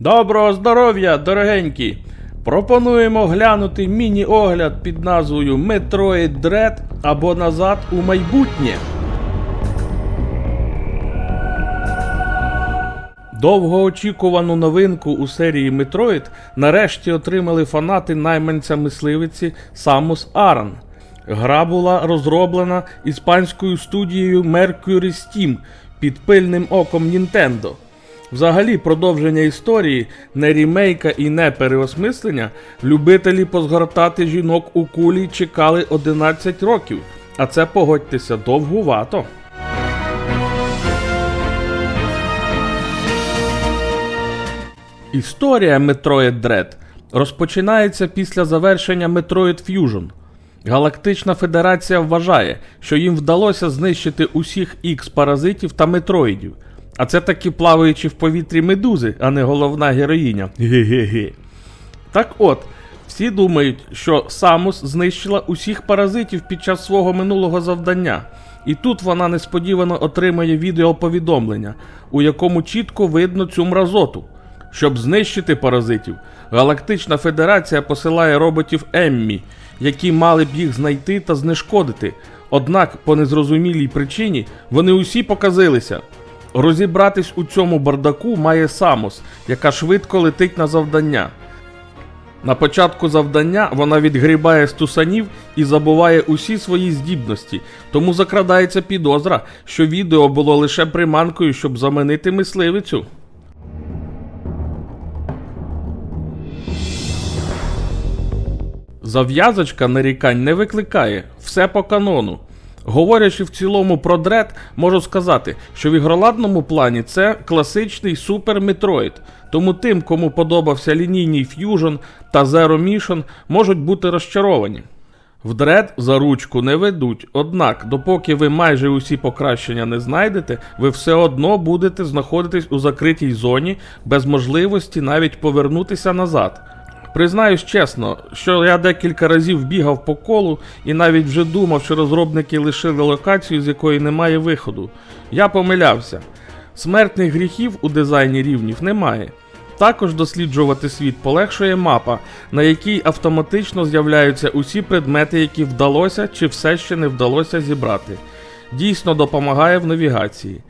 Доброго здоров'я, дорогенькі! Пропонуємо глянути міні-огляд під назвою Metroid Dread або Назад у майбутнє. Довгоочікувану новинку у серії Metroid нарешті отримали фанати найманця мисливиці Samus Aran. Гра була розроблена іспанською студією Mercury Steam під пильним оком Nintendo. Взагалі, продовження історії, не рімейка і не переосмислення, любителі позгортати жінок у кулі чекали 11 років, а це погодьтеся довгувато. Історія Metroid Dread розпочинається після завершення Metroid Fusion. Галактична Федерація вважає, що їм вдалося знищити усіх X-паразитів та метроїдів. А це такі плаваючі в повітрі медузи, а не головна героїня. Ге-ге-ге. Так от, всі думають, що Самус знищила усіх паразитів під час свого минулого завдання. І тут вона несподівано отримає відеоповідомлення, у якому чітко видно цю мразоту. Щоб знищити паразитів, Галактична Федерація посилає роботів Еммі, які мали б їх знайти та знешкодити. Однак, по незрозумілій причині, вони усі показилися. Розібратись у цьому бардаку має Самос, яка швидко летить на завдання. На початку завдання вона відгрібає стусанів і забуває усі свої здібності, тому закрадається підозра, що відео було лише приманкою, щоб заманити мисливицю. Зав'язочка нарікань не викликає, все по канону. Говорячи в цілому про дред, можу сказати, що в ігроладному плані це класичний Super Metroid, тому тим, кому подобався лінійний Fusion та Zero Mission, можуть бути розчаровані. В дред за ручку не ведуть, однак, допоки ви майже усі покращення не знайдете, ви все одно будете знаходитись у закритій зоні без можливості навіть повернутися назад. Признаюсь чесно, що я декілька разів бігав по колу і навіть вже думав, що розробники лишили локацію, з якої немає виходу. Я помилявся. Смертних гріхів у дизайні рівнів немає. Також досліджувати світ полегшує мапа, на якій автоматично з'являються усі предмети, які вдалося чи все ще не вдалося зібрати. Дійсно допомагає в навігації.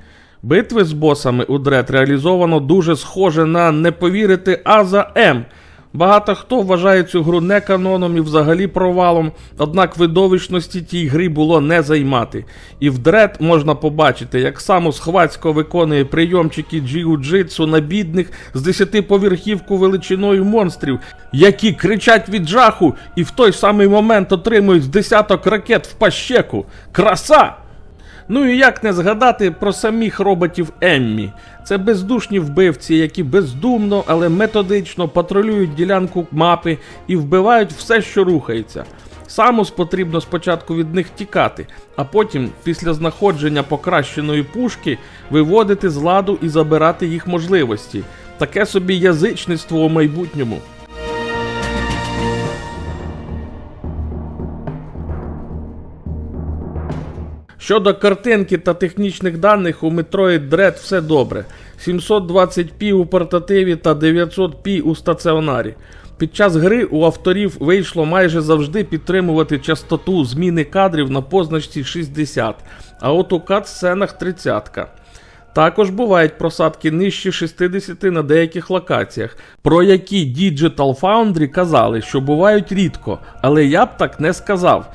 Битви з босами у Дред реалізовано дуже схоже на не повірити А за М. Багато хто вважає цю гру не каноном і взагалі провалом, однак видовищності тій гри було не займати. І в Дред можна побачити, як Самус Хвацько виконує прийомчики джиу-джитсу на бідних з 10-поверхівку величиною монстрів, які кричать від жаху і в той самий момент отримують десяток ракет в пащеку. Краса! Ну і як не згадати про самих роботів Еммі. Це бездушні вбивці, які бездумно, але методично патрулюють ділянку мапи і вбивають все, що рухається. Самус потрібно спочатку від них тікати, а потім, після знаходження покращеної пушки, виводити з ладу і забирати їх можливості. Таке собі язичництво у майбутньому. Щодо картинки та технічних даних у Metroid Dread все добре. 720p у портативі та 900p у стаціонарі. Під час гри у авторів вийшло майже завжди підтримувати частоту зміни кадрів на позначці 60, а от у кат-сценах 30. Також бувають просадки нижче 60 на деяких локаціях, про які Digital Foundry казали, що бувають рідко, але я б так не сказав.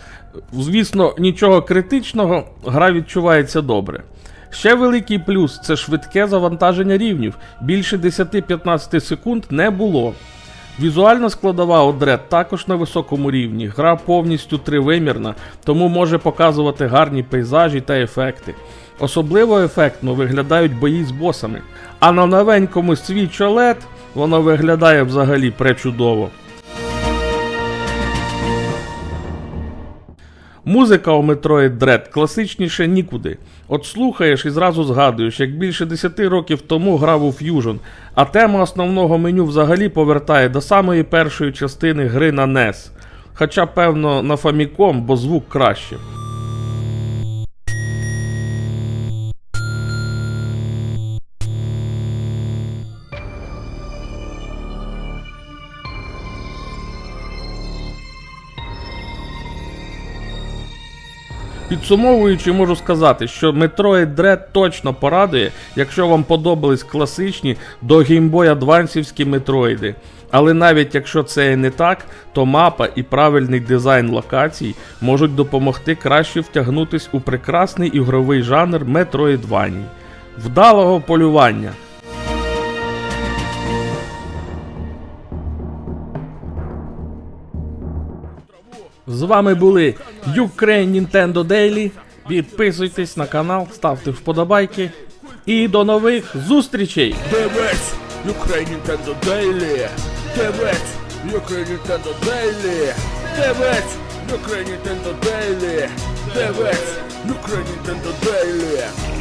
Звісно, нічого критичного, гра відчувається добре. Ще великий плюс це швидке завантаження рівнів. Більше 10-15 секунд не було. Візуальна складова Dread також на високому рівні. Гра повністю тривимірна, тому може показувати гарні пейзажі та ефекти. Особливо ефектно виглядають бої з босами. А на новенькому Switch OLED воно виглядає взагалі пречудово. Музика у Metroid Dread класичніше нікуди. От слухаєш і зразу згадуєш, як більше 10 років тому грав у Fusion, а тема основного меню взагалі повертає до самої першої частини гри на NES. Хоча, певно, на Famicom, бо звук краще. Підсумовуючи, можу сказати, що Metroid Dread точно порадує, якщо вам подобались класичні до Game Boy Advance'івські метроїди. Але навіть якщо це і не так, то мапа і правильний дизайн локацій можуть допомогти краще втягнутись у прекрасний ігровий жанр Metroidvania. Вдалого полювання! З вами були Ukraine Nintendo Daily. Підписуйтесь на канал, ставте вподобайки. І до нових зустрічей! Дивись, Ukraine Nintendo Daily. Дивись, Ukraine Nintendo Daily. Дивись, Ukraine Nintendo Daily. Дивись, Ukraine Nintendo Daily.